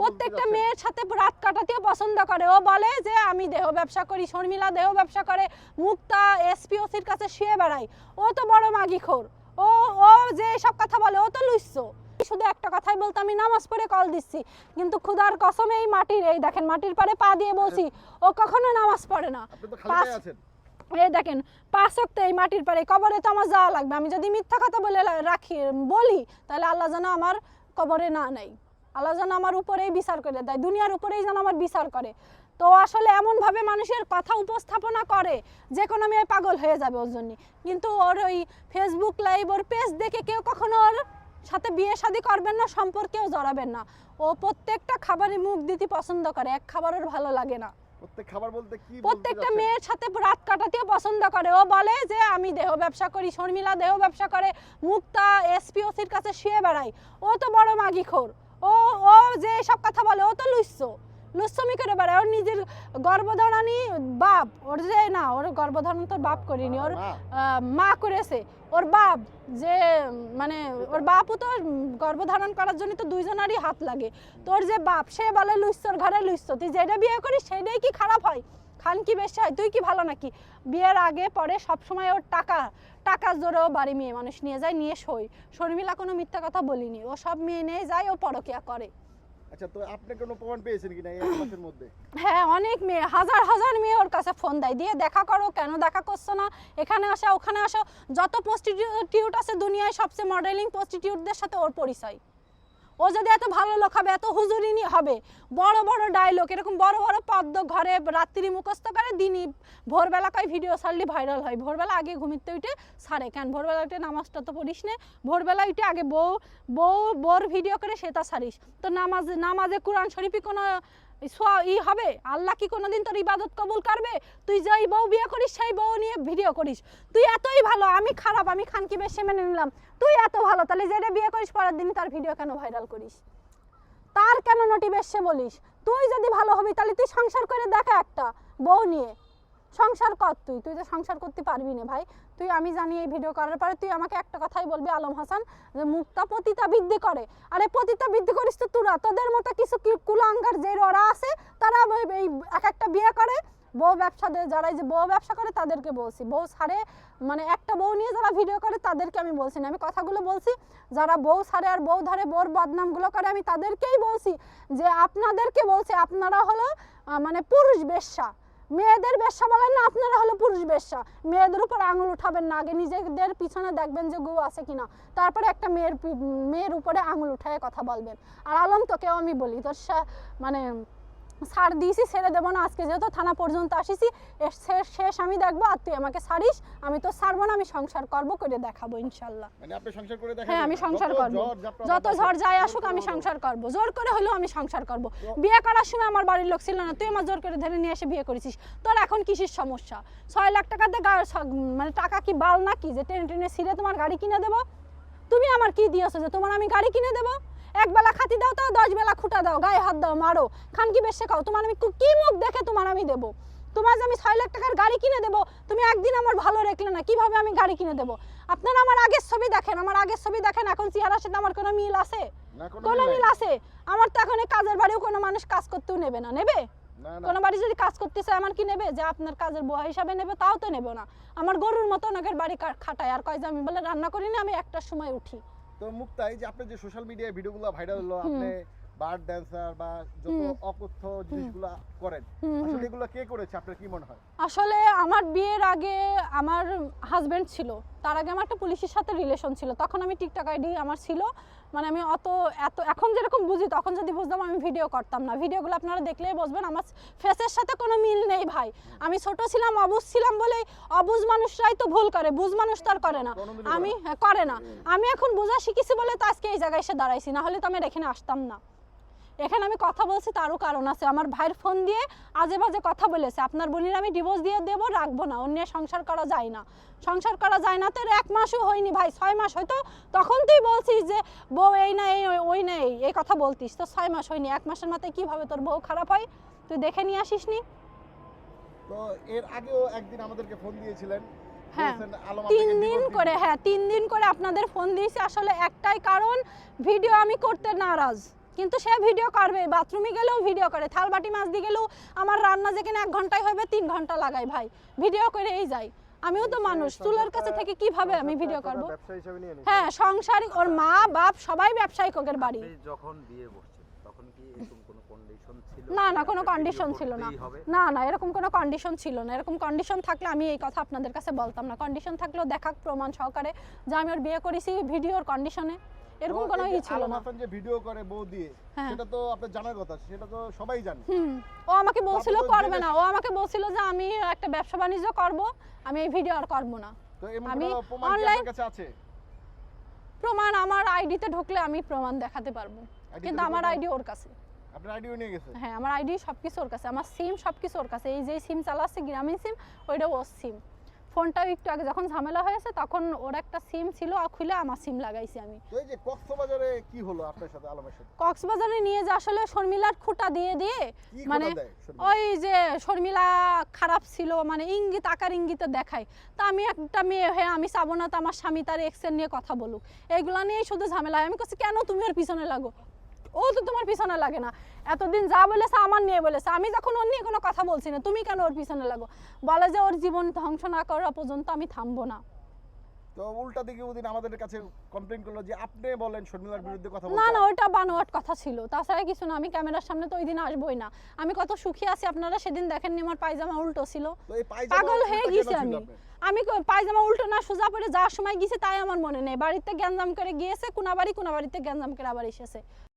প্রত্যেকটা মেয়ের সাথে রাত কাটাতেও পছন্দ করে। ও বলে যে আমি দেহ ব্যবসা করি শর্মিলা দেহ ব্যবসা করে মুক্তা এসপিওসির কাছে শুয়ে বেড়াই ও তো বড় মাগিখোর। ও ও যে সব কথা বলে ও তো লুইস। শুধু একটা কথাই বলতে আমি নামাজ পড়ে কল দিচ্ছি। কিন্তু খুদার কসমে এই মাটির এই দেখেন মাটির পারে পা দিয়ে বলছি ও কখনো নামাজ পড়ে না। এই দেখেন পাঁচ ওয়াক্ত এই মাটির পারে কবরে তো আমার যাওয়া লাগবে। আমি যদি মিথ্যা কথা বলে রাখি বলি তাহলে আল্লাহ যেন আমার কবরে না নেই আল্লাহ যেন আমার উপরেই বিচার করে দেয় দুনিয়ার উপরেই যেন আমার বিচার করে। তো আসলে এমনভাবে মানুষের কথা উপস্থাপনা করে যে কোনো মেয়ে পাগল হয়ে যাবে ওর জন্য। কিন্তু ওর ওই ফেসবুক লাইভ ওর পেজ দেখে কেউ কখনো ওর সাথে বিয়ে শাদি করবেন না সম্পর্কেও জড়াবেন না। ও প্রত্যেকটা খাবারই মুখ দিতে পছন্দ করে এক খাবার ওর ভালো লাগে না। প্রত্যেক খাবার বলতে কি প্রত্যেকটা মেয়ের সাথে রাত কাটাতেও পছন্দ করে। ও বলে যে আমি দেহ ব্যবসা করি শর্মিলা দেহ ব্যবসা করে মুক্তা এসপিওসির কাছে শুয়ে বেড়াই ও তো বড় মাগিখোর। ও ও যে সব কথা বলে ও তো লুচ্ছ। লুচ্ছমি করে বেড়ায়? ওর নিজের গর্ভধারণী বাপ। ওর যে না ওর গর্ভধারণ তোর বাপ করিনি। ওর মা, করেছে। ওর বাপ যে মানে ওর বাপও তো গর্ভধারণ করার জন্য তো দুইজনেরই হাত লাগে। তোর যে বাপ সে বলে লুইস্তর ঘরে লুইস্ত তুই যেটা বিয়ে করিস সেটাই কি খারাপ হয়? খান কি বেশি হয় তুই কি ভালো নাকি? বিয়ের আগে পরে সব সময় ওর টাকা টাকার জোরেও বাড়ি মেয়ে মানুষ নিয়ে যায় নিয়ে সই শর্মিলা কোনো মিথ্যা কথা বলিনি। ও সব মেয়ে নিয়ে যায় ও পরকিয়া করে। আচ্ছা তো আপনি কোনো প্রমাণ পেয়েছেন কিনা এই মাসের মধ্যে? হ্যাঁ অনেক মেয়ে হাজার হাজার মেয়ে ওর কাছে ফোন দেয়। দিয়ে দেখা করো কেন দেখা করছ না? এখানে আসো ওখানে আসো। যত প্রস্টিটিউট আছে দুনিয়ায় সবচেয়ে মডেলিং প্রস্টিটিউটদের সাথে ওর পরিচয়। ও যদি এত ভালো লোক হবে, এত হুজুরিনি হবে, বড় বড় ডায়লগ এরকম বড় বড় পদ্ম ঘরে রাত্রি মুখস্থ করে দিনই ভোরবেলা কয় ভিডিও ছাড়লে ভাইরাল হয়। ভোরবেলা আগে ঘুমিতে উঠে সারে কেন? ভোরবেলা উঠে নামাজটা তো পড়িস না। ভোরবেলা উঠে আগে বউ বউ বোর ভিডিও করে সেটা সারিস তো নামাজ, নামাজে কোরআন শরীফই কোনো ই হবে। আল্লাহ কি কোনোদিন তোর ইবাদত কবুল করবে? তুই যেই বউ বিয়ে করিস, সেই বউ নিয়ে ভিডিও করিস। তুই এতই ভালো, আমি খারাপ, আমি খানকি বেশি মেনে নিলাম। তুই এত ভালো, তাহলে যেটা বিয়ে করিস, পরের দিন তার ভিডিও কেন ভাইরাল করিস? তার কেন নোটি বেশে বলিস? তুই যদি ভালো হবি, তাহলে তুই সংসার করে দেখা একটা বউ নিয়ে। সংসার কর তুই তুই তো সংসার করতে পারবি না ভাই। তুই, আমি জানি এই ভিডিও করার পরে তুই আমাকে একটা কথাই বলবি আলম হাসান, যে মুক্তা পতিতা বৃদ্ধি করে। আরে পতিতা বৃদ্ধি করিস তো তোরা, তোদের মতো কিছু কুলাঙ্গার যে ওরা আছে, তারা এই এক একটা বিয়ে করে। বউ ব্যবসাদের, যারা যে বউ ব্যবসা করে তাদেরকে বলছি। বউ ছাড়ে মানে একটা বউ নিয়ে যারা ভিডিও করে তাদেরকে আমি বলছি না। আমি কথাগুলো বলছি, যারা বউ ছাড়ে আর বউ ধরে বউর বদনামগুলো করে, আমি তাদেরকেই বলছি। যে আপনাদেরকে বলছি, আপনারা হলো মানে পুরুষ বেশ্যা। মেয়েদের বেশ্যা বলেন না, আপনারা হলো পুরুষ বেশ্যা। মেয়েদের উপর আঙুল উঠাবেন না, আগে নিজেদের পিছনে দেখবেন যে গু আছে কিনা। তারপরে একটা মেয়ের মেয়ের উপরে আঙুল উঠায় কথা বলবেন। আর আলম তোকেও আমি বলি, তোর মানে ছাড় দিয়েছি ছেড়ে দেবো না। আজকে যেহেতু থানা পর্যন্ত আসিছি শেষ আমি দেখব আর তুই আমাকে ছাড়িস আমি তো ছাড়বো না আমি সংসার করব করে দেখাবো ইনশাল্লাহ। মানে হ্যাঁ আমি সংসার করব। যত ঝড় যায় আসুক আমি সংসার করব। জোর করে হলেও আমি সংসার করব। বিয়ে করার সময় আমার বাড়ির লোক ছিল না তুই আমার জোর করে ধরে নিয়ে এসে বিয়ে করেছিস। তোর এখন কিসের সমস্যা? ছয় লাখ টাকাতে মানে টাকা কি বাল নাকি? যে টেনে টেনে ছিঁড়ে তোমার গাড়ি কিনে দেবো? তুমি আমার কি দিয়েছ যে তোমার আমি গাড়ি কিনে দেবো? এক বেলা খাতি দাও তাও দশ বেলা খুঁটা দাও গায়ে হাত দাও মারো। খান কি বেশি খাও তোমার আমি কু- মুখ দেখে তোমার আমি দেবো? তোমার যে আমি ছয় লাখ টাকার গাড়ি কিনে দেবো তুমি একদিন আমার ভালো রেখলে না কীভাবে আমি গাড়ি কিনে দেবো? আপনারা আমার আগের ছবি দেখেন আমার আগের ছবি দেখেন এখন চেহারার সাথে আমার কোনো মিল আছে? কোনো মিল আছে? আমার তো এখন এই কাজের বাড়িও কোনো মানুষ কাজ করতেও নেবে না নেবে? কোনো বাড়ি যদি কাজ করতে চায় আমার কি নেবে? যে আপনার কাজের বুয়া হিসাবে নেবে তাও তো নেবে না। আমার গরুর মতো ওনাকে বাড়ি খাটায় আর কয় যে আমি বলে রান্না করি না আমি একটার সময় উঠি। তো মুক্তাই এই যে আপনি যে সোশ্যাল মিডিয়ায় ভিডিওগুলো ভাইরাল হলো আপনি বার ড্যান্সার বা যত অকথ্য জিনিসগুলো করেন। আসলে এগুলো কে করেছে? আপনার কি মনে হয়? আসলে আমার বিয়ের আগে আমার হাজবেন্ড ছিল তার আগে আমার একটা পুলিশের সাথে রিলেশন ছিল তখন আমি টিকটক আইডি আমার ছিল মানে আমি অত এত এখন যেরকম বুঝি তখন যদি বুঝতাম আমি ভিডিও করতাম না। ভিডিওগুলো আপনারা দেখলেই বুঝবেন আমার ফেসের সাথে কোনো মিল নেই ভাই। আমি ছোট ছিলাম অবুজ ছিলাম বলে অবুজ মানুষরাই তো ভুল করে বুঝ মানুষ তো আর করে না। আমি হ্যাঁ, করে না। আমি এখন বোঝা শিখেছি বলে তো আজকে এই জায়গায় এসে দাঁড়াইছি না হলে তো আমি এখানে আসতাম না। এখানে আমি কথা বলছি তারও কারণ আছে। আমার ভাইয়ের ফোন দিয়ে আজে বাজে কথা বলেছে। আপনার বোনের আমি ডিভোর্স দিয়ে দেবো রাখব না। অন্য সংসার করা যায় না। সংসার করা যায় না তো এক মাসও হয়নি ভাই ছয় মাস হয়তো তখন তুই বলছিস যে বউ এই না এই ওই না এই এই কথা বলতিস। তো ছয় মাস হয়নি এক মাসের মাথায় কীভাবে তোর বউ খারাপ হয়? তুই দেখে নিয়ে আসিস নি তো এর আগেও একদিন আমাদেরকে ফোন দিয়েছিলেন। হ্যাঁ, তিন দিন করে হ্যাঁ তিন দিন করে আপনাদের ফোন দিয়েছি। আসলে একটাই কারণ ভিডিও আমি করতে নারাজ। কিন্তু সে ভিডিও করবে বাথরুমে গেলেও ভিডিও করে থালবাটি মাছ দিয়ে গেলেও আমার রান্না যেখানে এক ঘন্টায় হবে তিন ঘণ্টা লাগাই ভাই ভিডিও করেই যাই আমিও তো মানুষ চুলার কাছে থেকে কীভাবে আমি ভিডিও করব? হ্যাঁ সংসারিক ওর মা বাপ সবাই ব্যবসায়িক ওদের বাড়ি। যখন বিয়ে তখন কি এরকম কোনো কন্ডিশন ছিল? না না কোনো কন্ডিশন ছিল না। না না এরকম কোনো কন্ডিশন ছিল না। এরকম কন্ডিশন থাকলে আমি এই কথা আপনাদের কাছে বলতাম না। কন্ডিশন থাকলেও দেখা প্রমাণ সহকারে যে আমি ওর বিয়ে করেছি ভিডিওর কন্ডিশনে এরকম কোনো ই ছিল না। যে ভিডিও করে বউ দিয়ে হ্যাঁ। সেটা তো আপনার জানার কথা সেটা তো সবাই জানে। ও আমাকে বলছিল করবে না। ও আমাকে বলছিল যে আমি একটা ব্যবসা বাণিজ্য করব আমি এই ভিডিও আর করব না। তো এমন প্রমাণ আপনার কাছে আছে? প্রমাণ আমার আইডিতে ঢুকলে আমি প্রমাণ দেখাতে পারব। কিন্তু আমার আইডি ওর কাছে। আপনার আইডিও নিয়ে গেছে? হ্যাঁ আমার আইডি সবকিছু ওর কাছে। আমার সিম সবকিছু ওর কাছে। এই যে সিম চালাচ্ছে গ্রামীণ সিম ওইটা ওর সিম ফোনটাও একটু আগে যখন ঝামেলা হয়েছে তখন ওর একটা সিম ছিল আর খুলে আমার সিম লাগাইছি আমি। এই যে কক্সবাজারে কি হলো আপনার সাথে আলমের সাথে? কক্সবাজারে নিয়ে যে আসলে শর্মিলার খুঁটা দিয়ে দিয়ে মানে? ওই যে শর্মিলা খারাপ ছিল মানে ইঙ্গিত আকার ইঙ্গিতে দেখায়। তা আমি একটা মেয়ে হয়ে আমি চাবো না তো আমার স্বামী তার এক্সের নিয়ে কথা বলুক। এইগুলা নিয়েই শুধু ঝামেলা হয়। আমি কাছে কেন তুমি ওর পিছনে লাগো? ও তো তোমার পিছনে লাগে না। এতদিন যা বলেছে আমার নিয়ে বলেছে। আমি যখন ওর নিয়ে কোনো কথা বলছি না তুমি কেন ওর পিছনে লাগো? বলে যে ওর জীবন ধ্বংস না করা পর্যন্ত আমি থামবো না। তো উল্টা দিকে ওদিন আমাদের কাছে কমপ্লেইন করল যে আপনি বলেন শর্মিলার বিরুদ্ধে কথা না বলতে না ওইটা বানোয়াট কথা ছিল। তাছাড়া কিছু না আমি ক্যামেরার সামনে তো ওই দিন আসবোই না। আমি কত সুখী আছি আপনারা সেদিন দেখেননি আমার পায়জামা উল্টো ছিল। পাগল হয়ে গেছি আমি। আমি পায়জামা উল্টো না সোজা পরে যাওয়ার সময় গেছি তাই আমার মনে নেই। বাড়িতে গ্যাঞ্জাম করে গিয়েছে কোনা বাড়ি কোনা বাড়িতে গ্যাঞ্জাম করে আবার এসেছে।